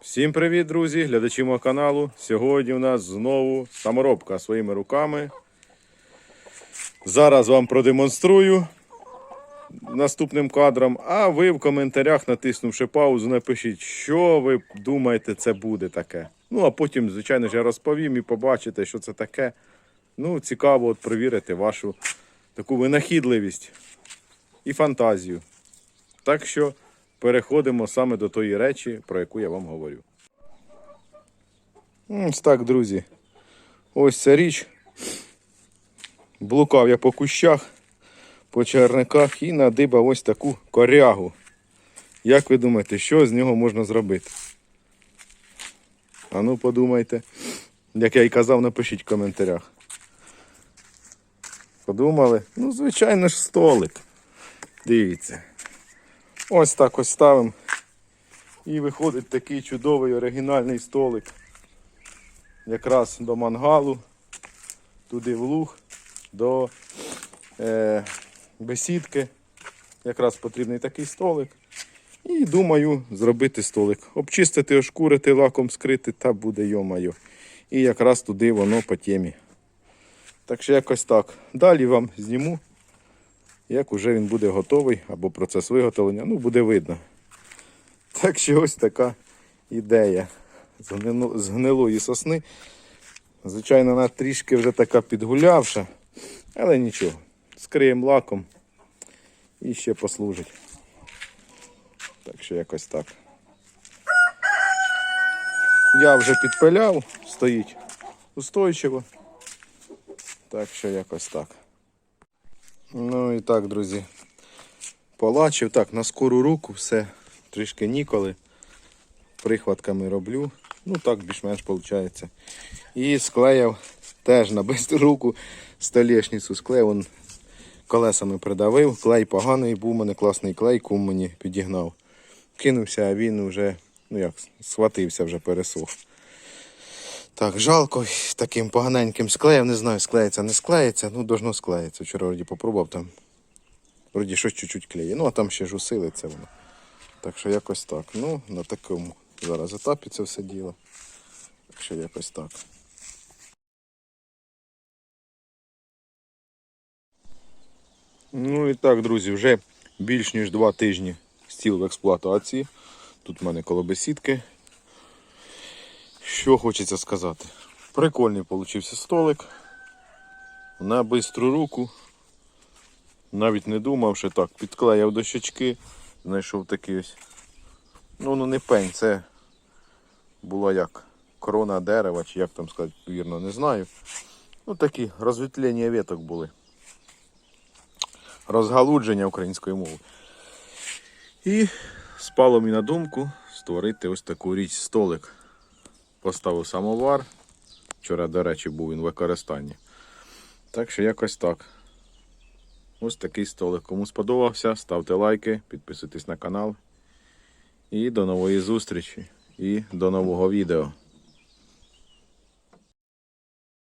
Всім привіт, друзі, глядачі мого каналу. Сьогодні у нас знову саморобка своїми руками. Зараз вам продемонструю наступним кадром, а ви в коментарях, натиснувши паузу, напишіть, що ви думаєте, це буде таке. Ну, а потім, звичайно ж, я розповім і побачите, що це таке. Ну, цікаво от перевірити вашу таку винахідливість і фантазію. Так що переходимо саме до тої речі, про яку я вам говорю. Ось так, друзі. Ось ця річ. Блукав я по кущах, по черниках і надибав ось таку корягу. Як ви думаєте, що з нього можна зробити? А ну подумайте. Як я й казав, напишіть в коментарях. Подумали? Ну, звичайно ж, столик. Дивіться. Ось так ось ставимо. І виходить такий чудовий оригінальний столик. Якраз до мангалу, туди в луг, до е, бесідки. Якраз потрібний такий столик. І думаю зробити столик. Обчистити, ошкурити, лаком скрити та буде йомайо. І якраз туди воно по темі. Так що якось так. Далі вам зніму як уже він буде готовий або процес виготовлення, ну буде видно. Так що ось така ідея з гнилої сосни. Звичайно, вона трішки вже така підгулявша, але нічого. Скриємо лаком і ще послужить. Так що якось так. Я вже підпиляв, стоїть устойчиво. Так що якось так. Ну і так, друзі. Полачив так, на скору руку все трішки ніколи. Прихватками роблю. Ну так більш-менш виходить. І склеяв теж на бистру руку столешницю склеїв. Он колесами придавив. Клей поганий був, у мене класний клей, кум мені підігнав. Кинувся, а він вже, ну як, схватився, вже пересох. Так, жалко, таким поганеньким склеєм, не знаю, склеїться, не склеїться, ну должно склеїться. Вчора вроді попробував там. Вроді щось чуть-чуть клеє. Ну, а там ще ж усилиться воно. Так що якось так. Ну, на такому зараз етапі це все діло. Так що якось так. Ну і так, друзі, вже більш ніж два тижні стіл в експлуатації. Тут в мене коло бесідки. Що хочеться сказати? Прикольний получився столик. На бистру руку. Навіть не думав, що так, підклеяв дощечки, знайшов такий ось. Ну, ну не пень, це була як корона дерева, чи як там сказати, вірно, не знаю. Ну такі розвітлення веток були. Розгалудження української мови. І спало мені на думку створити ось таку річ столик. Поставив самовар. Вчора, до речі, був він в використанні. Так що якось так. Ось такий столик. Кому сподобався, ставте лайки, підписуйтесь на канал. І до нової зустрічі. І до нового відео.